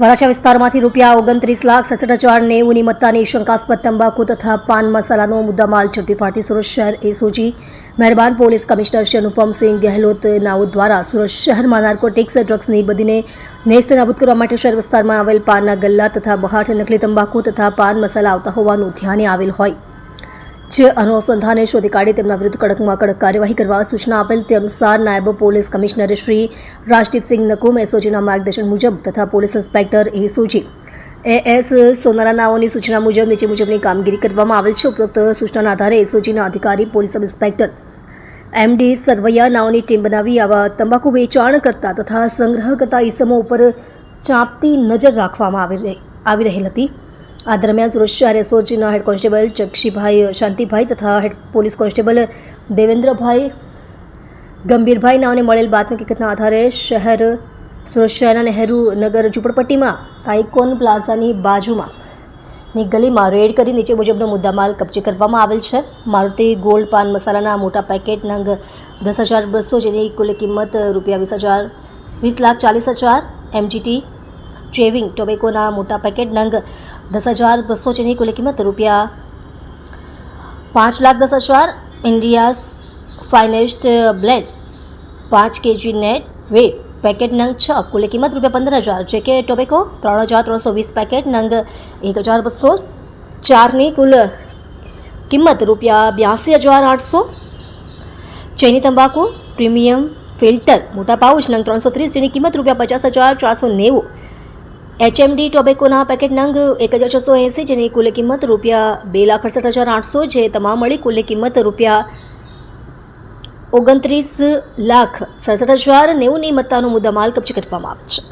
વરાછા વિસ્તારમાંથી રૂપિયા ઓગણત્રીસ લાખ સડસઠ હજાર નેવુંની મત્તાની શંકાસ્પદ તંબાકુ તથા પાન મસાલાનો મુદ્દામાલ ઝડપી પાડતી સુરત શહેર એસઓજી મહેરબાન પોલીસ કમિશનર શ્રી અનુપમસિંહ ગેહલોત નાઓ દ્વારા સુરત શહેરમાં નાર્કોટિક્સ ડ્રગ્સની બધીને નેસ્ત નાબૂદ કરવા માટે શહેર વિસ્તારમાં આવેલ પાનના ગલ્લા તથા બહારથી નકલી તંબાકુ તથા પાન મસાલા આવતા હોવાનું ધ્યાને આવેલ હોય. જે અનુસંધાને શોધી કાઢી તેમના વિરુદ્ધ કડકમાં કડક કાર્યવાહી કરવા સૂચના આપેલ તે અનુસાર નાયબ પોલીસ કમિશનર શ્રી રાજદીપસિંહ નકુમ એસઓજીના માર્ગદર્શન મુજબ તથા police inspector SOG A S Sonara નાઓની સૂચના મુજબ, નીચે મુજબની કામગીરી કરવામાં આવેલ છે. ઉપરોક્ત સૂચનાના આધારે એસઓજીના અધિકારી, પોલીસ ઇન્સ્પેક્ટર એમડી સરવૈયા નાઓની ટીમ બનાવી આવા તંબાકુ વેચાણ કરતા તથા સંગ્રહ કરતા ઈસમો ઉપર ચાંપતી નજર રાખવામાં આવી રહી, આવી રહેલ હતી. આ દરમિયાન સુરત શહેર હેડ કોન્સ્ટેબલ ચક્ષીભાઈ, શાંતિભાઈ તથા હેડ પોલીસ કોન્સ્ટેબલ દેવેન્દ્રભાઈ ગંભીરભાઈ નાઓને મળેલ બાતમી હકીકતના આધારે શહેર, સુરત નહેરુ નગર ઝૂંપડપટ્ટીમાં આઇકોન પ્લાઝાની બાજુમાં ની ગલીમાં રેડ કરી નીચે મુજબનો મુદ્દામાલ કબજે કરવામાં આવેલ છે. મારુતિ ગોલ્ડ પાન મસાલાના મોટા પેકેટ નંગ દસ હજાર બસો જેની કુલ કિંમત રૂપિયા વીસ હજાર, વીસ લાખ ચાલીસ હજાર એમજીટી ચેવિંગ ટોબેકોના મોટા પેકેટ નંગ દસ હજાર બસો જેની કુલ કિંમત રૂપિયા પાંચ લાખ દસ હજાર ઇન્ડિયાસ ફાઇનેસ્ટ બ્લેડ પાંચ કેજી નેટ વેટ પેકેટ નંગ છ, કુલ કિંમત રૂપિયા પંદર હજાર, જે કે ટોબેકો ત્રણ હજાર ત્રણસો વીસ પેકેટ નંગ એક હજાર બસો ચારની કુલ કિંમત રૂપિયા બ્યાસી હજાર આઠસો. ચૈની તંબાકુ પ્રીમિયમ ફિલ્ટર મોટા પાઉચ નંગ ત્રણસો ત્રીસ જેની કિંમત રૂપિયા પચાસ હજાર ચારસો નેવું. એચએમડી ટોબેકોના પેકેટ નંગ એક હજાર છસો એંસી, જેની કુલ કિંમત રૂપિયા બે લાખ અડસઠ હજાર આઠસો છે. તમામ મળી કુલ કિંમત રૂપિયા ઓગણત્રીસ લાખ સડસઠ હજાર નેવુંની મત્તાનો મુદ્દામાલ કબજે કરવામાં આવે છે.